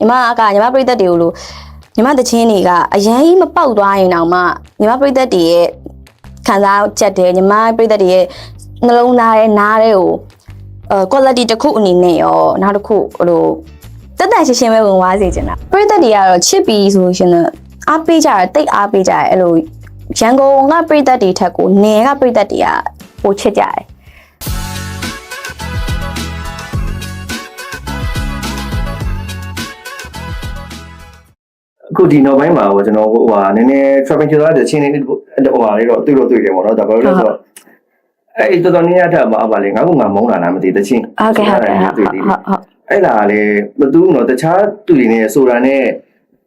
ညီမကညီမပြိသက်တွေကိုလို့ညီမတချင်းတွေကအရန်ကြီးမပေါက်သွားရင်တောင်မှညီမပြိသက်တွေရဲ့ခံစားချက်တယ်ညီမပြိသက်တွေရဲ့နှလုံးသားရဲ့နားတွေကိုအဲ quality တစ်ခုအနေနဲ့ရောနောက်တစ်ခုဟိုလိုတက်တက်ရှင်းရှင်းပဲဝင်သွားစေချင်တာပြိသက်တွေကတော့ချစ်ပြီးဆိုရှင်တော့အားပေးကြတယ်တိတ်အားပေးကြတယ်အဲ့လိုရန်ကုန်ကပြိသက်တွေထက်ကိုနယ်ကပြိသက်တွေကပိုချစ်ကြတယ် ခုဒီနောက်ပိုင်းမှာပေါ့ကျွန်တော်ဟိုဟာနည်းနည်း travel ကျော်တဲ့ချင်းလေးဟိုဟာလေးတော့တွေ့တော့တွေ့တယ်ပေါ့နော်ဒါဘာလို့လဲဆိုတော့အဲ့တော်တော်များများထပ်မှာပါလေငါကငါမုန်းတာလားမသိတချင်းဟုတ်ကဲ့ဟုတ်ကဲ့ဟုတ်ဟုတ်ဟုတ်အဲ့ဒါလေမတူဘူးနော်တခြားသူတွေနဲ့ဆိုတာနဲ့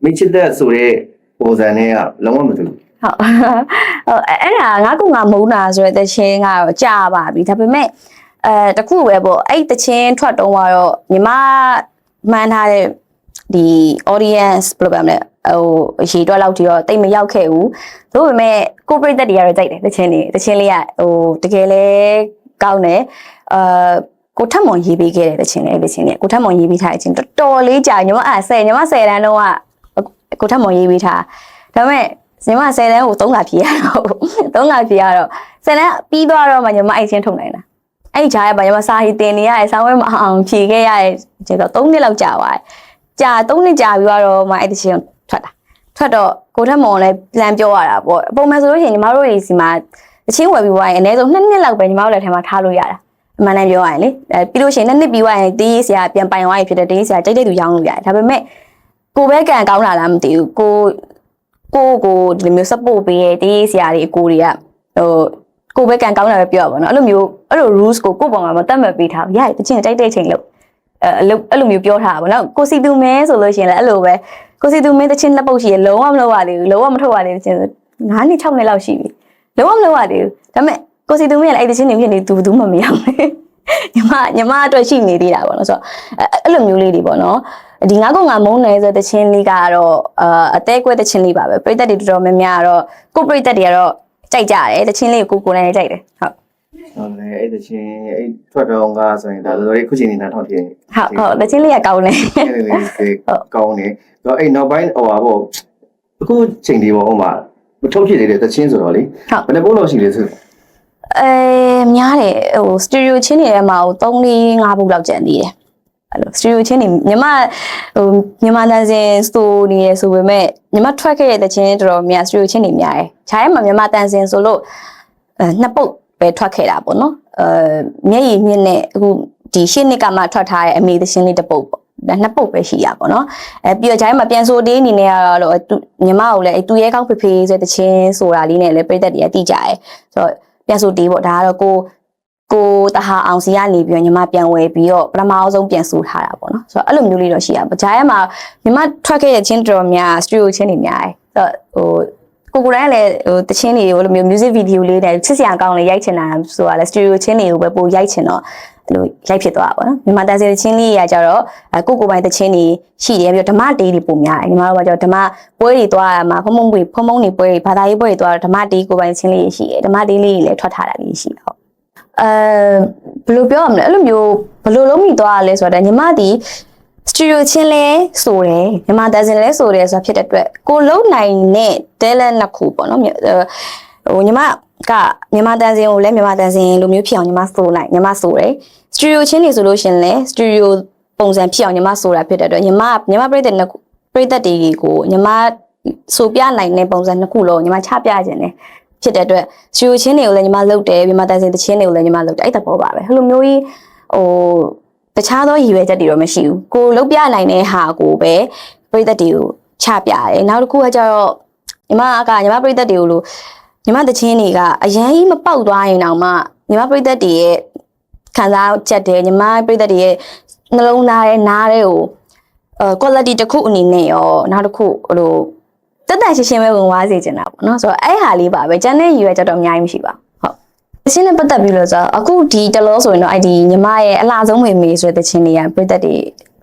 မိချစ်သက်ဆိုတဲ့ပုံစံနဲ့ကလုံးဝမတူဘူးဟုတ်ဟုတ်အဲ့အဲ့ဒါငါကငါမုန်းတာဆိုတဲ့တခြင်းကတော့ကြာပါပြီဒါပေမဲ့အဲတခုပဲပေါ့အဲ့တခြင်းထွက်တော့ကတော့ညီမမှန်းထားတဲ့ ဒီ audience ဘယ်လိုပြောမလဲဟိုအရှိတွက်လောက်ကြီးတော့တိတ်မရောက်ခဲ့ဘူးဒါပေမဲ့ကိုပရိသတ်တွေကတော့ကြိုက်တယ်တခြင်းလေးတခြင်းလေးကဟိုတကယ်လဲကောင်းတယ်အာကိုထက်မွန်ရေးပေးခဲ့တဲ့တခြင်းလေးတခြင်းလေးကိုထက်မွန်ရေးပေးထားတဲ့ချင်းတော်တော်လေးကြာညီမအဲ့ဆယ်ညီမဆယ်တန်းတော့ကကိုထက်မွန်ရေးပေးထားဒါပေမဲ့ညီမ10တန်းကို3လဖြေရတော့3လဖြေရတော့10တန်းပြီးသွားတော့မှညီမအိတ်ချင်းထုတ်နိုင်တာအဲ့ဒီကြားရပါညီမစာဟီတင်နေရတယ်ဆောင်းဝဲမအောင်ဖြေခဲ့ရတဲ့ကျတော့3နှစ်လောက်ကြာသွားတယ် ကြာ3နှစ်ကြာပြီးတော့မှအဲ့ဒီချင်းထွက်တာထွက်တော့ကိုထက်မော်လည်းပြန်ပြောရတာပေါ့ပုံမှန်ဆိုလို့ရှိရင်ညီမတို့ဒီစီမှာအချင်းဝယ်ပြီးသွားရင်အနည်းဆုံး2နှစ်လောက်ပဲညီမတို့လက်ထဲမှာထားလို့ရတာအမှန်တမ်းပြောရရင်လေအဲပြီးလို့ရှိရင်2နှစ်ပြီးသွားရင်တေးဆရာပြန်ပိုင်သွားပြီဖြစ်တဲ့တေးဆရာကြိုက်တဲ့သူရောင်းလို့ရတယ်ဒါပေမဲ့ကိုပဲကံကောင်းလာလားမသိဘူးကိုကိုကိုဒီလိုမျိုး support ပေးရဲ့တေးဆရာတွေအကိုတွေကဟိုကိုပဲကန်ကောင်းတာပဲပြောပါဘောနော်အဲ့လိုမျိုးအဲ့လို rules ကိုကိုယ့်ပေါ်မှာမတတ်မှတ်ပေးထားဘူးရတယ်တချင်းတိုက်တဲ့ချိန်လို့ အဲအဲ့လိုအဲ့လိုမျိုးပြောထားတာဗောနော်ကိုစီသူမဲဆိုလို့ရှိရင်လည်းအဲ့လိုပဲကိုစီသူမဲတချင်းလက်ပုတ်ရှိရလုံးဝမလုပ်ရသေးဘူးလုံးဝမထုတ်ရသေးဘူးချင်း9နှစ်6နှစ်လောက်ရှိပြီလုံးဝမလုပ်ရသေးဘူးဒါပေမဲ့ကိုစီသူမဲလည်းအဲ့တချင်းနေဖြစ်နေသူဘူးမှမရောက်ဘူးညီမညီမအတွက်ရှိနေသေးတာဗောနော်ဆိုတော့အဲ့လိုမျိုးလေးတွေဗောနော်ဒီငါးကောင်ငါမုန်းနေဆိုတဲ့ချင်းလေးကတော့အာအသေးကွဲတဲ့ချင်းလေးပါပဲပရိသတ်တွေတော်တော်များများကတော့ကိုပရိသတ်တွေကတော့ကြိုက်ကြတယ်တဲ့ချင်းလေးကိုကိုကိုယ်နဲ့ကြိုက်တယ်ဟုတ် ဟုတ်လေအဲ့တချင်းအဲ့ထွက်တော့ကဆိုရင်ဒါတော်တော်လေးခုချိန်နေနားထောင်ပြင်းဟုတ်ဟုတ်တဲ့ချင်းလေးကကောင်းတယ်အဲ့ဒီလေးကောင်းနေတော့အဲ့နောက်ပိုင်းဟိုပါပေါ့အခုချိန်ဒီပေါ့ဟိုမှာမထုတ်ဖြစ်နေတဲ့တချင်းဆိုတော့လေဘယ်နှပုံးလို့ရှိလဲဆိုအဲများတယ်ဟိုစတူဒီယိုချင်းတွေထဲမှာဟို3 4 5ပုတ်လောက်ကျန်သေးတယ်အဲ့လိုစတူဒီယိုချင်းတွေညီမဟိုမြန်မာတန်စင်စတိုနေရဆိုပေမဲ့ညီမထွက်ခဲ့တဲ့ချင်းတော်တော်များစတူဒီယိုချင်းတွေများတယ်ခြားရဲမှာမြန်မာတန်စင်ဆိုလို့အဲနှစ်ပုတ် ပဲထွက်ခဲ့တာပေါ့နော်အဲမျက်ရည်မြင့်နဲ့အခုဒီရှင်းနှစ်ကမှထွက်ထားတဲ့အမေသချင်းလေးတစ်ပုတ်ပေါ့ဒါနှစ်ပုတ်ပဲရှိရပါတော့။အဲပြီးတော့ဂျိုင်းမှာပြန်ဆိုတေးအနေနဲ့ကတော့သူညီမကိုလည်းအဲသူရဲကောင်းဖေဖေဆိုတဲ့ချင်းဆိုတာလေးနဲ့လည်းပြည့်သက်တည်းတည်ကြရဲ။ဆိုတော့ပြန်ဆိုတေးပေါ့ဒါကတော့ကိုကိုတဟာအောင်စီကနေပြီးတော့ညီမပြန်ဝယ်ပြီးတော့ပထမအဆုံးပြန်ဆိုထားတာပေါ့နော်။ဆိုတော့အဲ့လိုမျိုးလေးတော့ရှိရပါ။ဂျိုင်းမှာညီမထွက်ခဲ့တဲ့ချင်းတော်တော်များစတူဒီယိုချင်းတွေများတယ်။ဆိုတော့ဟို ကိုကိုတိုင်းကလည်းဟိုတချင်းတွေကိုလိုမျိုး music video လေးနဲ့ချစ်စရာကောင်းလေးရိုက်ချင်တာဆိုတာလဲ studio ချင်းတွေကိုပဲပို့ရိုက်ချင်တော့အဲ့လိုရိုက်ဖြစ်သွားတာပေါ့နော်မြန်မာတန်စီတချင်းလေးတွေကကြတော့အကိုကိုပိုင်းတချင်းတွေရှိတယ်ပြီးတော့ဓမ္မတေးတွေပုံများတယ်ညီမတို့ကကြတော့ဓမ္မပွဲတွေသွားရမှာဖုံဖုံတွေဖုံဖုံတွေပွဲတွေဘာသာရေးပွဲတွေသွားတော့ဓမ္မတေးကိုပိုင်းချင်းလေးရှိတယ်ဓမ္မတေးလေးတွေလည်းထွက်ထားတာလေးရှိတယ်ဟုတ်အဲဘယ်လိုပြောရမလဲအဲ့လိုမျိုးဘယ်လိုလုံးမိသွားရလဲဆိုတော့ညီမဒီ စတူဒီယိုချင်းလဲဆိုတယ်မြန်မာတန်စင်လဲဆိုတယ်ဆိုတာဖြစ်တဲ့အတွက်ကိုလုံနိုင်တဲ့ talent နှစ်ခုပေါ့နော်မြဟိုညီမကမြန်မာတန်စင်ကိုလည်းမြန်မာတန်စင်လိုမျိုးဖြစ်အောင်ညီမဆိုနိုင်ညီမဆိုတယ်စတူဒီယိုချင်းနေဆိုလို့ရှရင်လဲစတူဒီယိုပုံစံဖြစ်အောင်ညီမဆိုတာဖြစ်တဲ့အတွက်ညီမညီမပြည့်တဲ့နှစ်ခုပြည့်တဲ့တွေကိုညီမဆိုပြနိုင်တဲ့ပုံစံနှစ်ခုလုံးညီမချပြခြင်းတယ်ဖြစ်တဲ့အတွက်စတူဒီယိုချင်းတွေကိုလည်းညီမလုပ်တယ်မြန်မာတန်စင်တချင်းတွေကိုလည်းညီမလုပ်တယ်အဲ့တဘောပါပဲဟိုလိုမျိုးကြီးဟို တခြားသောရည်ရွယ်ချက်တွေတော့မရှိဘူးကိုလုပ်ပြနိုင်တဲ့ဟာကိုပဲပြည့်တဲ့တွေကိုချပြတယ်နောက်တစ်ခုကကျတော့ညီမကညီမပြည့်တဲ့တွေကိုလို့ညီမတချင်းတွေကအရန်ကြီးမပေါက်သွားရင်တောင်မှညီမပြိသက်တွေရဲ့ခံစားချက်တယ်ညီမပြိသက်တွေရဲ့နှလုံးသားရဲ့နားတွေကိုအဲ quality တစ်ခုအနေနဲ့ရောနောက်တစ်ခုဟိုလိုတက်တက်ရှင်းရှင်းပဲဝင်သွားစေချင်တာပေါ့နော်ဆိုတော့အဲ့ဟာလေးပါပဲကျန်တဲ့ရည်ရွယ်ချက်တော့အများကြီးမရှိပါဘူးဟု တ်တချင်းနဲ့ပတ်သက်ပြီးလို့ဆိုတော့အခုဒီတလောဆိုရင်တော့အဲ့ဒီညီမရဲ့အလားဆုံးမေမေဆိုတဲ့တချင်းတွေကပြိသက်တွေ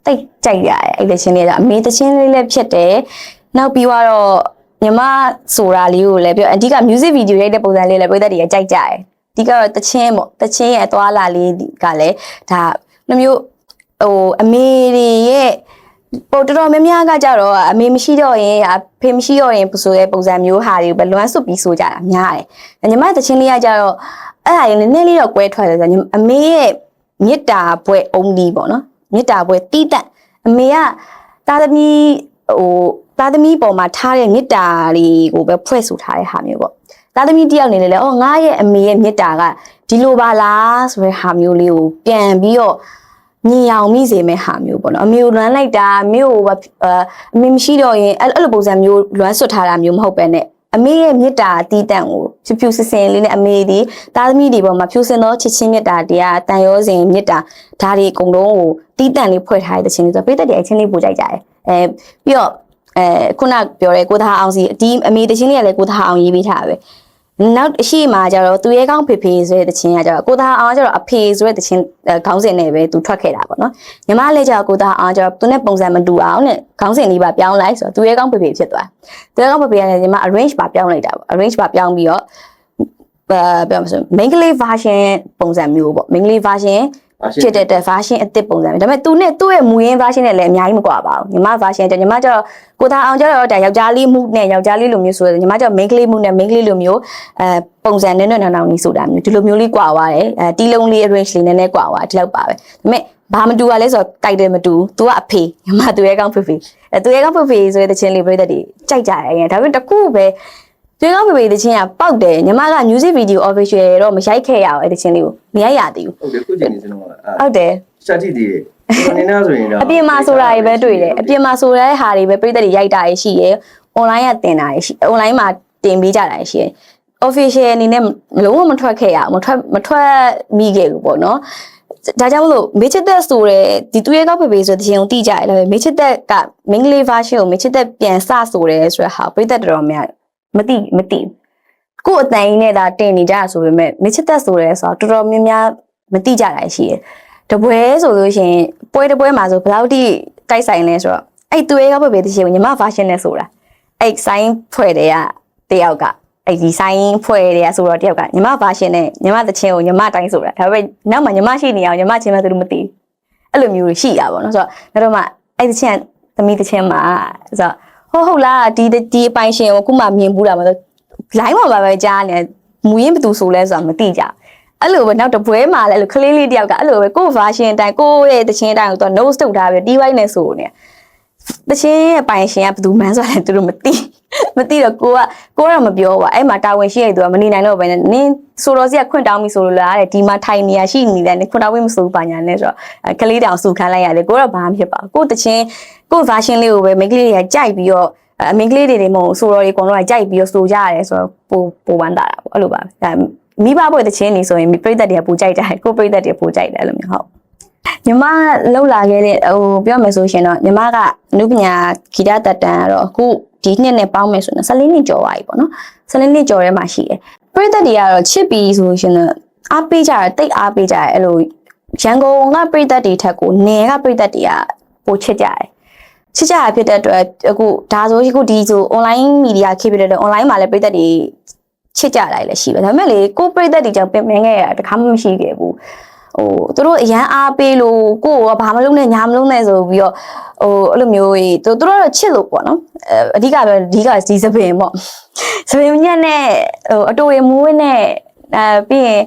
တိတ်ကြိုက်ရတယ်အဲ့ဒီတချင်းတွေကအမေတချင်းလေးလည်းဖြစ်တယ်နောက်ပြီးတော့ညီမဆိုတာလေးကိုလည်းပြောအဓိက music video ရိုက်တဲ့ပုံစံလေးလည်းပြည့်သက်တွေကကြိုက်ကြတယ်အဓိကတော့တချင်းပေါ့တချင်းရဲ့အသွားလာလေးကလည်းဒါလိုမျိုးဟိုအမေတွေရဲ့ ပိုတော်တော်များများကကြတော့အမေမရှိတော့ရင်အဖေမရှိတော့ရင်ဆိုတဲ့ပုံစံမျိုးဟာတွေကိုပဲလွမ်းဆွပြီးဆိုကြတာများတယ်ညီမတချင်းလေးကကြတော့အဲ့ဒါလေးနည်းနည်းလေးတော့ကွဲထွက်တယ်ဆိုတော့အမေရဲ့မေတ္တာဘွဲ့အုံးဒီပေါ့နော်မေတ္တာဘွဲ့တီးတန့်အမေကသားသမီးဟိုသားသမီးပေါ်မှာထားတဲ့မေတ္တာလေးကိုပဲဖွဲ့ဆိုထားတဲ့ဟာမျိုးပေါ့သားသမီးတယောက်အနေနဲ့လည်းအော်ငါရဲ့အမေရဲ့မေတ္တာကဒီလိုပါလားဆိုတဲ့ဟာမျိုးလေးကိုပြန်ပြီးတော့ မြင်အောင်မိစေမဲ့ဟာမျိုးပေါ့နော်အမေကိုလွမ်းလိုက်တာအမေကိုဘာအာအမေမရှိတော့ရင်အဲ့အဲ့လိုပုံစံမျိုးလွမ်းဆွတ်ထားတာမျိုးမဟုတ်ပဲနဲ့အမေရဲ့မေတ္တာအတီးတန့်ကိုဖြူဖြူစင်စင်လေးနဲ့အမေဒီသားသမီးတွေပေါ်မှာဖြူစင်သောချစ်ချင်းမေတ္တာတရားတန်ရောစဉ်မေတ္တာဒါတွေအကုန်လုံးကိုတီးတန့်လေးဖွဲ့ထားတဲ့ချင်းလေးဆိုတော့ပိတ်သက်တွေအချင်းလေးပို့ကြိုက်ကြတယ်အဲပြီးတော့အဲခုနပြောရဲကိုသားအောင်စီဒီအမေတချင်းလေးကလည်းကိုသားအောင်ရေးပေးထားတာပဲ နောက်အရှိမှာကျတော့သူရဲကောင်းဖေဖေဆိုတဲ့တခြင်းကကျတော့ကိုသားအောင်ကျတော့အဖေဆိုတဲ့တခြင်းခေါင်းစဉ်နဲ့ပဲသူထွက်ခဲ့တာပေါ့နော်ညီမလည်းကျတော့ကိုသားအောင်ကျတော့သူနဲ့ပုံစံမတူအောင်နဲ့ခေါင်းစဉ်လေးပါပြောင်းလိုက်ဆိုတော့သူရဲကောင်းဖေဖေဖြစ်သွားသူရဲကောင်းဖေဖေကလည်းညီမ arrange ပါပြောင်းလိုက်တာပေါ့ arrange ပါပြောင်းပြီးတော့အဲပြောမဆို main ကလေး version ပုံစံမျိုးပေါ့ main ကလေး version ဖြစ်တဲ့တဲ့ version အစ်စ်ပုံစံမျိုးဒါပေမဲ့သူနဲ့သူ့ရဲ့မူရင်း version နဲ့လည်းအများကြီးမကွာပါဘူးညီမ version ကျညီမကျတော့ကိုသားအောင်ကျတော့ဒါယောက်ျားလေးမှုနဲ့ယောက်ျားလေးလိုမျိုးဆိုတော့ညီမကျတော့ main ကလေးမှုနဲ့ main ကလေးလိုမျိုးအဲပုံစံနဲ့နဲ့နောင်နောင်ကြီးဆိုတာမျိုးဒီလိုမျိုးလေးကွာသွားတယ်အဲတီးလုံးလေး arrange လေးနည်းနည်းကွာသွားဒီလောက်ပါပဲဒါပေမဲ့ဘာမတူပါလဲဆိုတော့တိုက်တယ်မတူ तू ကအဖေညီမသူရဲ့ကောင်းဖေဖေအဲသူရဲ့ကောင်းဖေဖေဆိုတဲ့တခြင်းလေးပြိတ္တတွေကြိုက်ကြတယ်ဒါပေမဲ့တကူပဲ သူရဲ့ကောင်းဖေဖေတခြင်းကပေါက်တယ်ညီမက music video official တော့မရိုက်ခဲ့ရအောင်အဲ့တခြင်းလေးကိုမရိုက်ရသေးဘူးဟုတ်တယ်ခုချိန်နေစလုံးကအာဟုတ်တယ်စကြည့်တည်တယ်ဒီနေ့ဆိုရင်တော့အပြင်မှာဆိုတာတွေပဲတွေ့တယ်အပြင်မှာဆိုတဲ့ဟာတွေပဲပြည်သက်တွေရိုက်တာတွေရှိရယ် online ကတင်တာတွေရှိ online မှာတင်ပေးကြတာတွေရှိရယ် official အနေနဲ့လုံးဝမထွက်ခဲ့ရအောင်မထွက်မထွက်မိခဲ့ဘူးပေါ့နော်ဒါကြောင့်မလို့မေချစ်သက်ဆိုတဲ့ဒီသူရဲ့ကောက်ဖေဖေဆိုတဲ့ရှင်ကိုတိကြရလဲမေချစ်သက်ကမင်္ဂလေး version ကိုမေချစ်သက်ပြန်စဆိုတယ်ဆိုတဲ့ဟာပြည်သက်တော်တော်များ မသိမသိကို့အတန်ကြီးနဲ့ဒါတင်နေကြဆိုပေမဲ့မေချစ်သက်ဆိုတယ်ဆိုတော့တော်တော်များများမသိကြတာရှိရယ်တပွဲဆိုလို့ရှိရင်ပွဲတစ်ပွဲမှာဆိုဘယ်လောက်ထိတိုက်ဆိုင်လဲဆိုတော့အဲ့သူရဲ့ကောက်ပဲတရှိကိုညီမ version နဲ့ဆိုတာအဲ့ဆိုင်ဖွဲ့တဲ့ကတယောက်ကအဲ့ဒီဆိုင်ဖွဲ့တဲ့ကဆိုတော့တယောက်ကညီမ version နဲ့ညီမတချင်းကိုညီမတိုင်းဆိုတာဒါပေမဲ့နောက်မှညီမရှိနေအောင်ညီမချင်းမှသူတို့မသိအဲ့လိုမျိုးရှိရပါတော့ဆိုတော့နောက်တော့မှအဲ့ဒီချင်းသမီးတချင်းမှာဆိုတော့ ဟုတ်ဟုတ်လားဒီဒီအပိုင်ရှင်ကိုခုမှမြင်ဘူးတာမဆို line မှာပဲကြားနေမူရင်းဘသူဆိုလဲဆိုတာမသိကြဘူးအဲ့လိုပဲနောက်တစ်ပွဲမှာလည်းအဲ့လိုကလေးလေးတယောက်ကအဲ့လိုပဲကို့ version အတိုင်းကိုယ့်ရဲ့တခြင်းအတိုင်းကိုသူက notes ထုတ်ထားပြီး DY နဲ့ဆိုနေတခြင်းရဲ့ပိုင်ရှင်ကဘယ်သူမှန်းဆိုလဲသူတို့မသိ မသိတော့ကိုကကိုကတော့မပြောပါအဲ့မှာတာဝန်ရှိရတဲ့သူကမနေနိုင်တော့ဘဲနဲ့နင်းဆိုတော့စီကခွင့်တောင်းပြီဆိုလို့လားတဲ့ဒီမှာထိုင်နေရရှိနေတယ်ခွင့်တောင်းဝင်မဆိုဘူးပါညာနဲ့ဆိုတော့ကလေးတောင်စုခန်းလိုက်ရတယ်ကိုတော့ဘာမှဖြစ်ပါကိုတခြင်းကို version လေးကိုပဲမိန်းကလေးတွေကကြိုက်ပြီးတော့အမင်းကလေးတွေတွေမဟုတ်ဆိုတော့ဒီကောင်တော့ကြိုက်ပြီးတော့ဆိုကြရတယ်ဆိုတော့ပိုပိုဝမ်းတာတာပေါ့အဲ့လိုပါဒါမိဘဘွယ်တခြင်းနေဆိုရင်ပြိသက်တွေကပူကြိုက်တယ်ကိုပြိသက်တွေပူကြိုက်တယ်အဲ့လိုမျိုးဟုတ် ညီမလောက်လာခဲ့တဲ့ဟိုပြောမယ်ဆိုရှင်တော့ညီမကအနုပညာဂီတတက်တန်ကတော့အခုဒီနှစ်နဲ့ပေါင်းမယ်ဆိုရင်14နှစ်ကျော်သွားပြီပေါ့နော်14နှစ်ကျော်ထဲမှာရှိတယ်ပြိသက်တွေကတော့ချစ်ပြီးဆိုရှင်တော့အားပေးကြတယ်တိတ်အားပေးကြတယ်အဲ့လိုရန်ကုန်ကပြိသက်တွေထက်ကိုနယ်ကပြိသက်တွေကပိုချစ်ကြတယ်ချစ်ကြရဖြစ်တဲ့အတွက်အခုဒါဆိုအခုဒီဆို online media ခေတ်ဖြစ်တဲ့အတွက် online မှာလည်းပြည်သက်တွေချစ်ကြလိုက်လည်းရှိပဲဒါပေမဲ့လေကိုယ်ပြည်သက်တွေကြောင့်ပင်ပင်ခဲ့ရတာတခါမှမရှိခဲ့ဘူး ဟိုသူတို့အရန်အားပေးလို့ကိုယ်ကဘာမလုပ်နဲ့ညာမလုပ်နဲ့ဆိုပြီးတော့ဟိုအဲ့လိုမျိုးကြီးသူတို့တော့ချစ်လို့ပေါ့နော်အဲအဓိကပဲအဓိကဒီစပင်ပေါ့စပင်ညက်နဲ့ဟိုအတူရမွေးနဲ့အဲပြီးရင်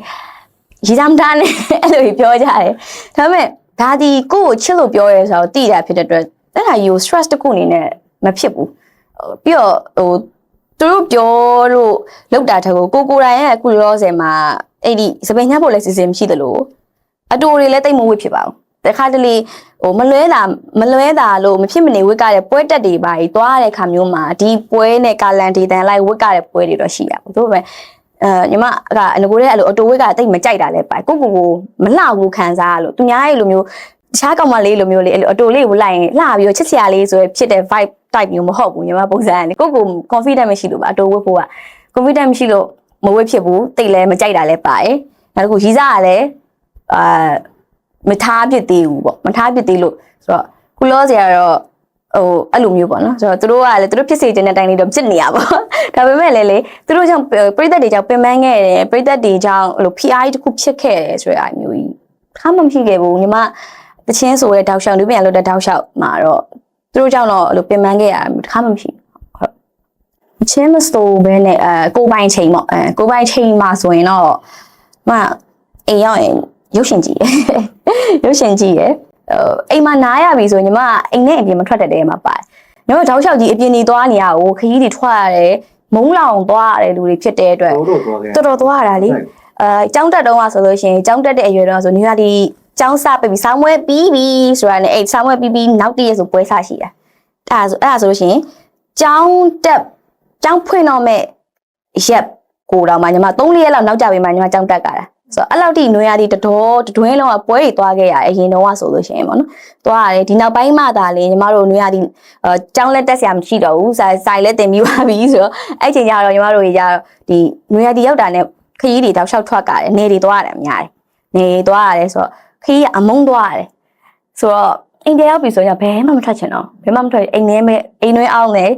ရီဒမ်တာနဲ့အဲ့လိုကြီးပြောကြတယ်ဒါပေမဲ့ဒါဒီကိုယ့်ကိုချစ်လို့ပြောရဲဆိုတော့တိတာဖြစ်တဲ့အတွက်အဲ့ဒါကြီးကို stress တစ်ခုအနေနဲ့မဖြစ်ဘူးဟိုပြီးတော့ဟိုသူတို့ပြောလို့လောက်တာထက်ကိုကိုကိုယ်တိုင်ရဲ့အခုလောလောဆယ်မှာအဲ့ဒီစပင်ညှပ်ဖို့လည်းစီစဉ်မရှိသလို အတူတွေလည်းတိတ်မဝစ်ဖြစ်ပါဘူးတခါတလေဟိုမလွဲတာမလွဲတာလို့မဖြစ်မနေဝစ်ကတဲ့ပွဲတက်တွေပါကြီးသွားတဲ့ခါမျိုးမှာဒီပွဲနဲ့ကာလန်ဒေတန်လိုက်ဝစ်ကတဲ့ပွဲတွေတော့ရှိရပါဘူးဒါပေမဲ့အဲညီမကအငကိုတဲ့အဲ့လိုအတူဝစ်ကတိတ်မကြိုက်တာလည်းပါကိုကိုကိုမလှဘူးခံစားရလို့သူများရဲ့လိုမျိုးတခြားကောင်မလေးလိုမျိုးလေးအဲ့လိုအတူလေးကိုလိုက်ရင်လှပြီးတော့ချစ်စရာလေးဆိုရဖြစ်တဲ့ vibe type မျိုးမဟုတ်ဘူးညီမပုံစံကနေကိုကို confident မရှိလို့ပါအတူဝတ်ဖို့က confident မရှိလို့မဝတ်ဖြစ်ဘူးတိတ်လည်းမကြိုက်တာလည်းပါတယ်နောက်တစ်ခုရီးစားကလည်း အာမထားဖြစ်သေးဘူးပေါ့မထားဖြစ်သေးလို့ဆိုတော့ကုလောစရာတော့ဟိုအဲ့လိုမျိုးပေါ့နော်ဆိုတော့သူတို့ကလည်းသူတို့ဖြစ်စေခြင်းတဲ့အတိုင်းလေးတော့ဖြစ်နေရပါဒါပေမဲ့လည်းလေသူတို့ကြောင့်ပြိသက်တွေကြောင့်ပင်ပန်းခဲ့တယ်ပြိသက်တွေကြောင့်ဟိုလို PI တစ်ခုဖြစ်ခဲ့တယ်ဆိုတဲ့အမျိုးကြီးခါမှမရှိခဲ့ဘူးညီမတချင်းဆိုတဲ့တောက်လျှောက်လူပြန်လို့တဲ့တောက်လျှောက်မှာတော့သူတို့ကြောင့်တော့အဲ့လိုပင်ပန်းခဲ့ရတာတစ်ခါမှမရှိဘူးဟုတ်အချင်းမစတိုဘဲနဲ့အဲကိုပိုင်ချိန်ပေါ့အဲကိုပိုင်ချိန်မှာဆိုရင်တော့မအိမ်ရောက်ရင် ရုပ်ရှင်ကြည့်ရယ်ရုပ်ရှင်ကြည့်ရယ်ဟိုအိမ်မှာနားရပြီဆိုရင်ညီမကအိမ်နဲ့အပြင်မထွက်တတ်တဲ့မှာပါတယ်ညီမတောက်လျှောက်ကြီးအပြင်နေသွားနေရကိုခရီးတွေထွက်ရတယ်မုံလောင်သွားရတယ်လူတွေဖြစ်တဲ့အတွက်တို့တော့သွားခဲ့တော်တော်သွားရတာလေအဲကျောင်းတက်တုန်းကဆိုလို့ရှိရင်ကျောင်းတက်တဲ့အရွယ်တုန်းကဆိုနေရာဒီကျောင်းစပပြီဆောင်းမွဲပြီးပြီဆိုတာနဲ့အဲ့ဆောင်းမွဲပြီးပြီးနောက်တည့်ရဆိုပွဲစားရှိတာအဲ့ဒါဆိုအဲ့ဒါဆိုလို့ရှိရင်ကျောင်းတက်ကျောင်းဖွင့်တော့မဲ့ရက်ကိုတော့မှညီမ3ရက်လောက်နောက်ကြပြီမှညီမကျောင်းတက်ကြတာ ဆိုတော့အဲ့လောက်ထိနွေရာဒီတတော်တတွင်းလုံးကပွဲတွေသွားခဲ့ရအရင်တော့ဆိုလို့ရှိရင်ပေါ့နော်သွားရတယ်ဒီနောက်ပိုင်းမှသာလေညီမတို့နွေရာဒီအဲကျောင်းလက်တက်ဆရာမရှိတော့ဘူးဆိုင်ဆိုင်လက်တင်ပြီးပါပြီဆိုတော့အဲ့ချိန်ကျတော့ညီမတို့ကြီးကျတော့ဒီနွေရာဒီရောက်တာနဲ့ခရီးတွေတောက်လျှောက်ထွက်ကြတယ်နေတွေသွားရတယ်အများတယ်နေတွေသွားရတယ်ဆိုတော့ခရီးကအမုန်းသွားရတယ်ဆိုတော့အိမ်တရောက်ပြီဆိုရင်ဘယ်မှမထွက်ချင်တော့ဘယ်မှမထွက်အိမ်ထဲမဲ့အိမ်တွင်းအောင်နဲ့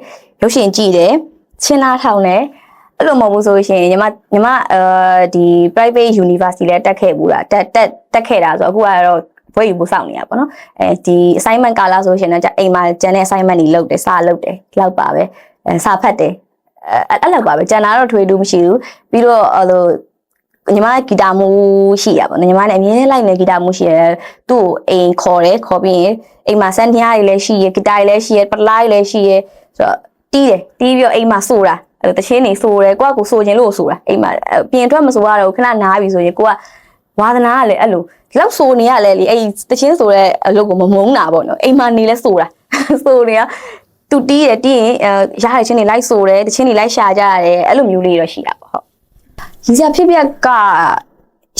ရုပ်ရှင်ကြည့်တယ်ချင်းလားထောင်တယ် အဲ့လိုမဟုတ်ဘူးဆိုလို့ရှိရင်ညီမညီမအဲဒီ private university လဲတက်ခဲ့ဘူးလားတက်တက်တက်ခဲ့တာဆိုတော့အခုကတော့ဘွဲ့ယူဖို့စောင့်နေရပါတော့အဲဒီ assignment ကာလဆိုလို့ရှိရင်တော့じゃအိမ်မှာကျန်တဲ့ assignment တွေလုပ်တယ်စာလုပ်တယ်လောက်ပါပဲအဲစာဖတ်တယ်အဲအဲ့လောက်ပါပဲကျန်တာတော့ထွေတူမရှိဘူးပြီးတော့အဲ့လိုညီမဂီတာမူရှိရပါတော့ညီမလည်းအမြဲလိုက်နေဂီတာမူရှိရသူ့ကိုအိမ်ခေါ်တယ်ခေါ်ပြီးရင်အိမ်မှာစန်တီယာတွေလည်းရှိရဂီတာတွေလည်းရှိရပလာတွေလည်းရှိရဆိုတော့တီးတယ်တီးပြီးတော့အိမ်မှာဆိုတာ အဲ့လိုတချင်းနေဆိုတယ်ကိုကကိုဆိုခြင်းလို့ဆိုတာအိမ်မှာပြင်ထွက်မဆိုရတော့ခဏနားပြီဆိုရင်ကိုကဝါသနာကလည်းအဲ့လိုလောက်ဆိုနေရလဲလေအဲ့တချင်းဆိုတဲ့အလုပ်ကိုမမုန်းတာပေါ့နော်အိမ်မှာနေလဲဆိုတာဆိုနေရသူတီးတယ်တီးရင်အဲရတဲ့ချင်းတွေလိုက်ဆိုတယ်တချင်းတွေလိုက်ရှာကြရတယ်အဲ့လိုမျိုးလေးတော့ရှိတာပေါ့ဟုတ်ရည်စရာဖြစ်ပြက်က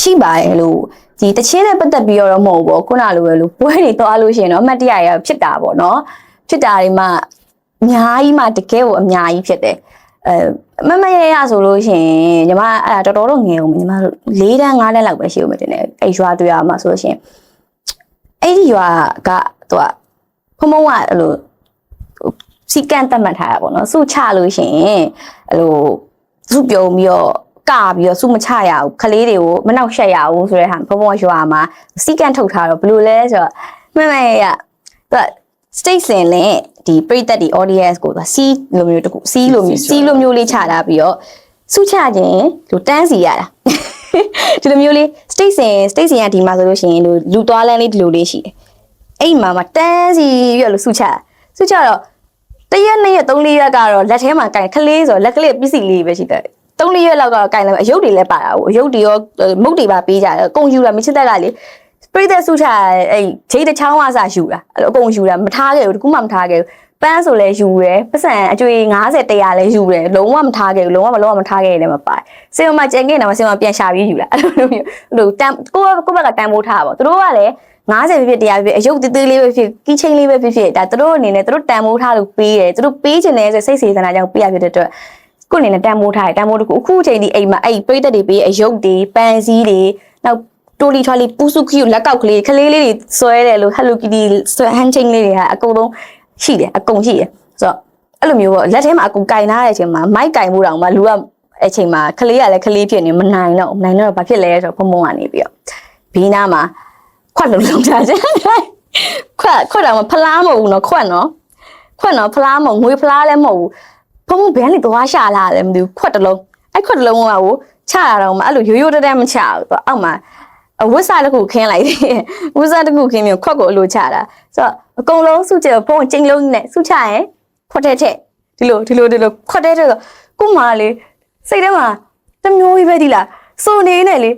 ရှိပါတယ်လို့ဒီတချင်းနဲ့ပတ်သက်ပြီးတော့မဟုတ်ဘူးပေါ့ခုနလိုပဲလို့ပွဲတွေသွားလို့ရှိရင်တော့အမှတ်တရရဖြစ်တာပေါ့နော်ဖြစ်တာတွေမှအများကြီးမှတကယ်ကိုအများကြီးဖြစ်တယ် အဲမမရရဆိုလို့ရှိရင်ညီမအဲ့ဒါတော်တော်တော့ငယ်အောင်ညီမတို့၄တန်း၅တန်းလောက်ပဲရှိဦးမယ်တင်တယ်အဲ့ရွာတွေ့ရမှာဆိုလို့ရှိရင်အဲ့ဒီရွာကသူကဖုံဖုံကအဲ့လိုစီကန်တတ်မှတ်ထားတာပေါ့နော်စုချလို့ရှိရင်အဲ့လိုစုပြုံပြီးတော့ကပြီးတော့စုမချရဘူးခလေးတွေကိုမနှောက်ရှက်ရဘူးဆိုတဲ့ဟာဘုံဘုံရွာမှာစီကန်ထုတ်ထားတော့ဘယ်လိုလဲဆိုတော့မမရရသူက state စင်နဲ့ဒီပရိသတ်ဒီ audience ကိုသူကစီးလိုမျိုးတခုစီးလိုမျိုးစီးလိုမျိုးလေးချတာပြီးတော့စုချခြင်းလူတန်းစီရတာဒီလိုမျိုးလေး state စင် state စင်ကဒီမှာဆိုလို့ရှိရင်လူလူသွားလန်းလေးဒီလိုလေးရှိတယ်အဲ့မှာမှာတန်းစီပြီးတော့လူစုချတာစုချတော့တရက်နှစ်ရက်သုံးလေးရက်ကတော့လက်ထဲမှာကင်ခလေးဆိုတော့လက်ကလေးပစ္စည်းလေးပဲရှိတယ်သုံးလေးရက်လောက်ကတော့ကင်လိုက်အယုတ်တွေလည်းပါတာဟုတ်အယုတ်တွေရောမုတ်တွေပါပေးကြတယ်အကုန်ယူတာမချစ်တက်ကလေ ပရိသတ်စုချအဲ့ဂျိတ်တစ်ချောင်းဝါစာယူတာအဲ့လိုအကုန်ယူတာမထားခဲ့ဘူးတကူမှမထားခဲ့ဘူးပန်းဆိုလဲယူတယ်ပတ်စံအကျွေ90 100လဲယူတယ်လုံးဝမထားခဲ့ဘူးလုံးဝမလုံးဝမထားခဲ့ရလည်းမပါစင်မကျန်ခဲ့တယ်မစင်မပြန်ရှာပြီးယူလာအဲ့လိုမျိုးအဲ့လိုတန်ကိုကိုဘက်ကတန်ဖိုးထားပါသူတို့ကလည်း90ဖြစ်ဖြစ်100ဖြစ်ဖြစ်အယုတ်သေးသေးလေးပဲဖြစ်ကီးချင်းလေးပဲဖြစ်ဖြစ်ဒါသူတို့အနေနဲ့သူတို့တန်ဖိုးထားလို့ပေးတယ်သူတို့ပေးချင်တယ်ဆိုစိတ်စေတနာကြောင့်ပေးရဖြစ်တဲ့အတွက်ကိုယ်အနေနဲ့တန်မိုးထားတယ်တန်မိုးတကူအခုအချိန်ဒီအိမ်မှာအဲ့ပြိတက်တွေပေးအယုတ်တွေပန်းစည်းတွေနောက် တိုလီထွားလေးပူစုခီကိုလက်ကောက်ကလေးခလေးလေးတွေဆွဲတယ်လို့ Hello Kitty ဆွဲ hand chain လေးတွေကအကုန်လုံးရှိတယ်အကုန်ရှိတယ်ဆိုတော့အဲ့လိုမျိုးပေါ့လက်ထဲမှာအကုန်ကင်ထားတဲ့အချိန်မှာမိုက်ကင်မှုတောင်မှလူကအချိန်မှာခလေးကလည်းခလေးဖြစ်နေမနိုင်တော့မနိုင်တော့ဘာဖြစ်လဲဆိုတော့ဘုံဘုံကနေပြီးတော့ဘီးနားမှာခွက်လုံးလုံးထားတယ်ခွက်ခွက်တော့ဖလားမဟုတ်ဘူးနော်ခွက်နော်ခွက်နော်ဖလားမဟုတ်ငွေဖလားလည်းမဟုတ်ဘူးဖုံဖုံဘဲနေသွားရှာလာတယ်မသိဘူးခွက်တစ်လုံးအဲ့ခွက်တစ်လုံးကကိုချရတော့မှအဲ့လိုရိုးရိုးတတမချဘူးသူအောက်မှာ အဝတ်စားတစ်ခုခင်းလိုက်တယ်ဝတ်စားတစ်ခုခင်းပြီးခွက်ကိုအလိုချတာဆိုတော့အကုန်လုံးစုချဖုံကျင်းလုံးနဲ့စုချရင်ခွက်တဲ့တဲ့ဒီလိုဒီလိုဒီလိုခွက်တဲ့တဲ့ကိုမလေးစိတ်ထဲမှာတမျိုးကြီးပဲဒီလားစိုးနေနေလေ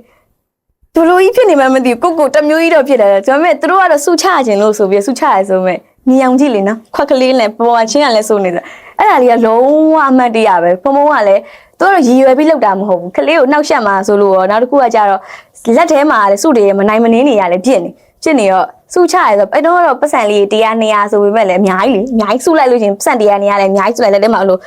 ဒလိုကြီးဖြစ်နေမှမသိဘူးကိုကိုတမျိုးကြီးတော့ဖြစ်တယ်ဒါပေမဲ့သူတို့ကတော့စုချခြင်းလို့ဆိုပြီးစုချရဲဆိုမဲ့ညီအောင်ကြည့်လေနော်ခွက်ကလေးနဲ့ပေါ်ချင်းကလည်းစိုးနေတာအဲ့ဒါလေးကလုံးဝအမှတ်တရပဲဖုံဖုံကလည်း သူကတော့ရည်ရွယ်ပြီးလောက်တာမဟုတ်ဘူးခလေးကိုနှောက်ရှက်မှာဆိုလို့ရောနောက်တစ်ခုကကြတော့လက်ထဲမှာလည်းစုတွေမနိုင်မနှင်းနေရလဲပြစ်နေပြစ်နေတော့စုချရဲဆိုအဲ့တော့ကတော့ပတ်စံလေး100 200ဆိုပေမဲ့လည်းအများကြီးလေအများကြီးစုလိုက်လို့ချင်းပတ်စံ100 200လည်းအများကြီးစုလိုက်လက်ထဲမှာလို့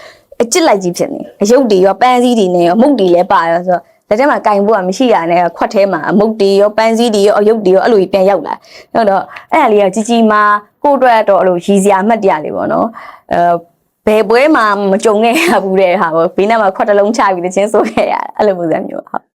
အကျစ်လိုက်ကြီးဖြစ်နေအယုတ်တွေရောပန်းစည်းတွေနဲ့ရောမုတ်တွေလည်းပါရောဆိုတော့လက်ထဲမှာကင်ဖို့ကမရှိရနဲ့ခွက်ထဲမှာမုတ်တွေရောပန်းစည်းတွေရောအယုတ်တွေရောအဲ့လိုကြီးပြန်ရောက်လာဟုတ်တော့အဲ့ဒါလေးကကြီးကြီးမာကိုယ့်အတွက်တော့အဲ့လိုရည်စရာအမှတ်တရလေးပေါ့နော်အဲ ဘယ်ပွဲမှာမကြုံခဲ့ရဘူးတဲ့ဟာပေါ့ဘေးနားမှာခွက်တစ်လုံးချပြီးတချင်းဆိုခဲ့ရတာအဲ့လိုပုံစံမျိုးဟုတ်